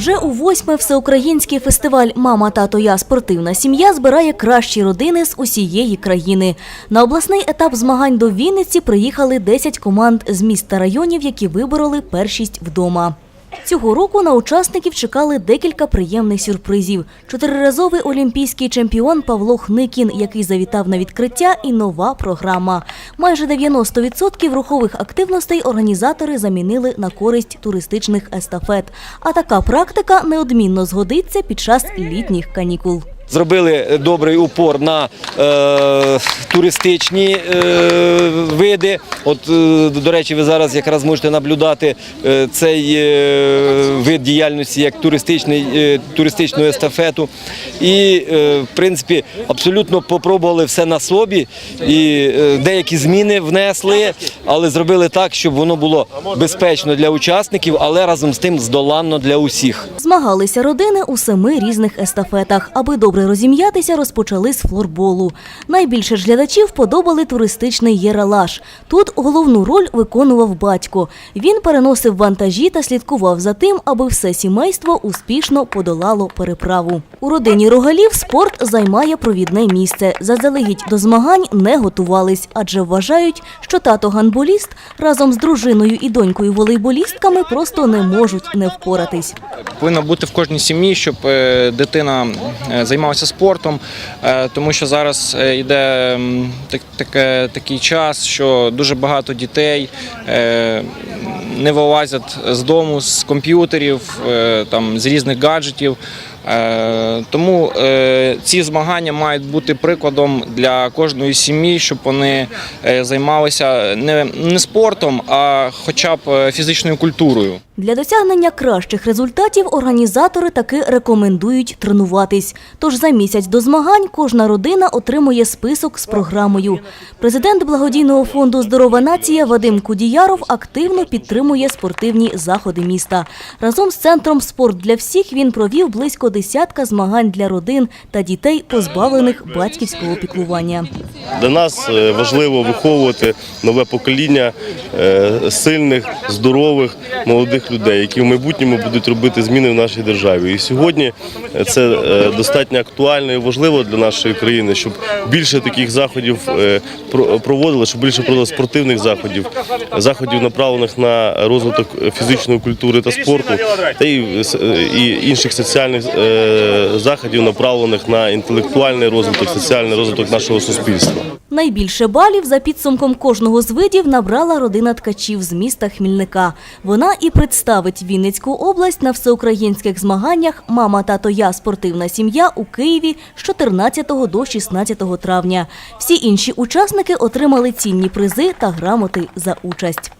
Вже у восьме всеукраїнський фестиваль Мама, тато, я спортивна сім'я збирає кращі родини з усієї країни. На обласний етап змагань до Вінниці приїхали 10 команд з міст та районів, які вибороли першість вдома. Цього року на учасників чекали декілька приємних сюрпризів. Чотириразовий олімпійський чемпіон Павло Хникін, який завітав на відкриття, і нова програма. Майже 90% рухових активностей організатори замінили на користь туристичних естафет. А така практика неодмінно згодиться під час літніх канікул. Зробили добрий упор на е, туристичні е, види. От, е, до речі, ви зараз якраз можете наблюдати е, цей е, вид діяльності як туристичний, е, туристичну естафету. І, е, в принципі, абсолютно попробували все на собі. І е, деякі зміни внесли, але зробили так, щоб воно було безпечно для учасників, але разом з тим здоланно для усіх. Змагалися родини у семи різних естафетах. Аби добре розім'ятися, розпочали з флорболу. Найбільше ж глядачів подобали туристичний єралаш. Тут головну роль виконував батько. Він переносив вантажі та слідкував за тим, аби все сімейство успішно подолало переправу. У родині рогалів спорт займає провідне місце. Заздалегідь до змагань не готувались, адже вважають, що тато ганболіст разом з дружиною і донькою волейболістками просто не можуть не впоратись. Повинно бути в кожній сім'ї, щоб е, дитина е, займалася спортом, е, тому що зараз йде м, так, такий час, що дуже багато дітей не вилазять з дому з комп'ютерів, там, з різних гаджетів. Тому ці змагання мають бути прикладом для кожної сім'ї, щоб вони займалися не, спортом, а хоча б фізичною культурою. Для досягнення кращих результатів організатори таки рекомендують тренуватись. Тож за місяць до змагань кожна родина отримує список з програмою. Президент благодійного фонду Здорова нація Вадим Кудіяров активно підтримує спортивні заходи міста. Разом з центром Спорт для всіх він провів близько десятка змагань для родин та дітей, позбавлених батьківського піклування. Для нас е, важливо виховувати нове покоління е, сильних, здорових, молодих людей, які в майбутньому будуть робити зміни в нашій державі. І сьогодні це е, достатньо актуально і важливо для нашої країни, щоб більше таких заходів е, проводили, щоб більше проводили спортивних заходів, заходів направлених на розвиток фізичної культури та спорту, та е, і інших соціальних е, заходів, направлених на інтелектуальний розвиток, соціальний розвиток нашого суспільства. Найбільше балів за підсумком кожного з видів набрала родина ткачів з міста Хмільника. Вона і представить Вінницьку область на всеукраїнських змаганнях Мама, тато, я спортивна сім'я у Києві з 14 до 16 травня. Всі інші учасники отримали цінні призи та грамоти за участь.